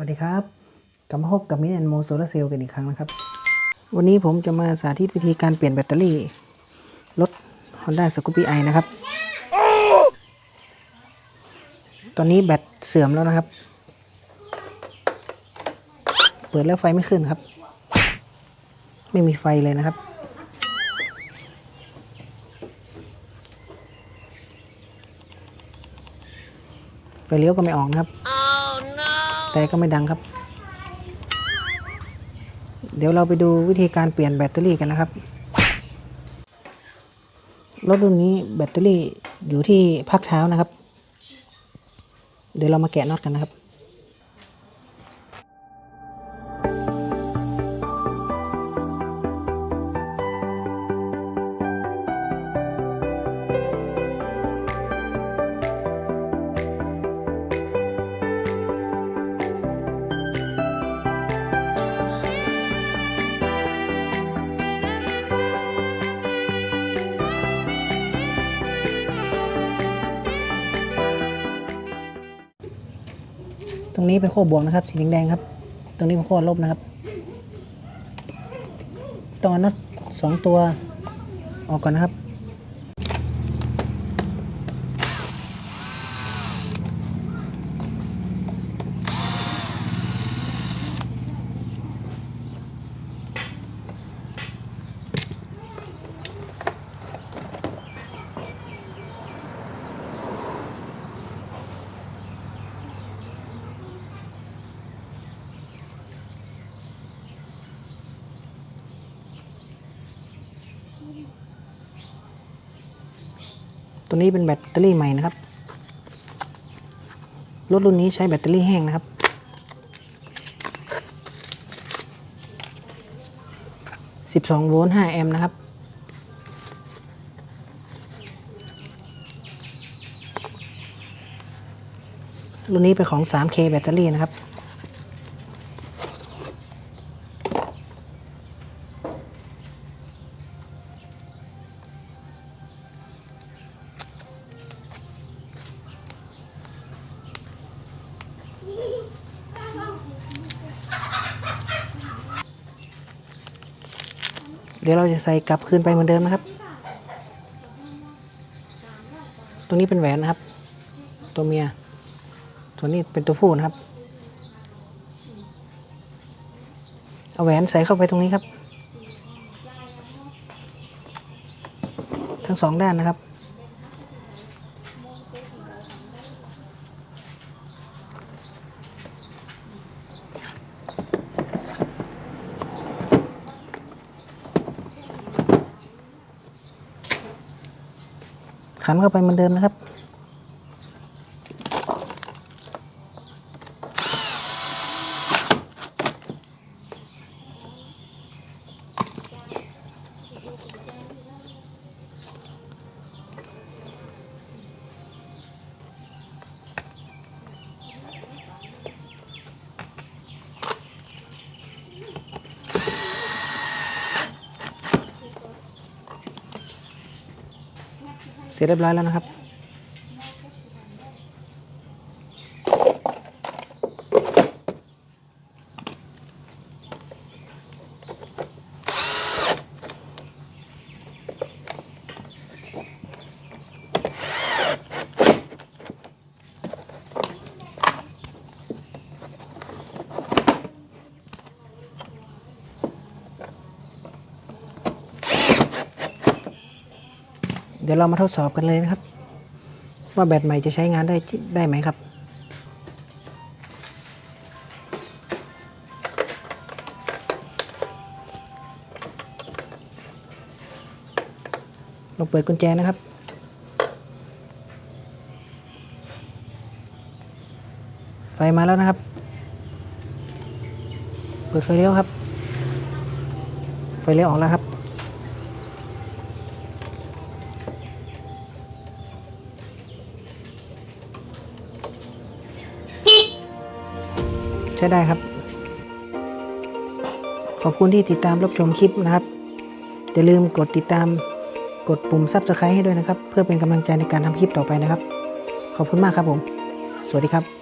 วัสดีครับ กลับมาพบกับมินแอนโมโซลาเซลกันอีกครั้งนะครับ วันนี้ผมจะมาสาธิตวิธีการเปลี่ยนแบตเตอรี่ รถ Honda Scoopy i นะครับ ตอนนี้แบตเสื่อมแล้วนะครับ เปิดแล้วไฟไม่ขึ้นครับ ไม่มีไฟเลยนะครับไฟเลี้ยวก็ไม่ออกนะครับ แต่ก็ไม่ดังครับ เดี๋ยวเราไปดูวิธีการเปลี่ยนแบตเตอรี่กันนะครับ รถรุ่นนี้แบตเตอรี่อยู่ที่พักเท้านะครับ เดี๋ยวเรามาแกะน็อตกันนะครับ ตรงนี้เป็นขั้วบวกนะครับ สีแดงๆครับ ตรงนี้เป็นขั้วลบนะครับต้องเอาน็อตสองตัวออกก่อนนะครับ ตัวนี้เป็นแบตเตอรี่ใหม่นะครับ รถรุ่นนี้ใช้แบตเตอรี่แห้งนะครับ12โวลต์5แอมป์นะครับ รุ่นนี้เป็นของ 3K แบตเตอรี่นะครับ เดี๋ยวเราจะใส่กลับคืนไปเหมือนเดิมนะครับ ตรงนี้เป็นแหวนนะครับ ตัวเมีย ตัวนี้เป็นตัวผู้นะครับ เอาแหวนใส่เข้าไปตรงนี้ครับ ทั้งสองด้านนะครับ ขันเข้าไปเหมือนเดิมนะครับ เสร็จเรียบร้อยแล้วนะครับ เดี๋ยวเรามาทดสอบกันเลยนะครับ ว่าแบตใหม่จะใช้งานได้ได้ไหมครับ เราเปิดกุญแจนะครับ ไฟมาแล้วนะครับ เปิดไฟเลี้ยวครับ ไฟเลี้ยวออกแล้วครับ ใช้ได้ครับ ขอบคุณที่ติดตามรับชมคลิปนะครับ อย่าลืมกดติดตามกดปุ่ม Subscribe ให้ด้วยนะครับ เพื่อเป็นกำลังใจในการทำคลิปต่อไปนะครับ ขอบคุณมากครับผม สวัสดีครับ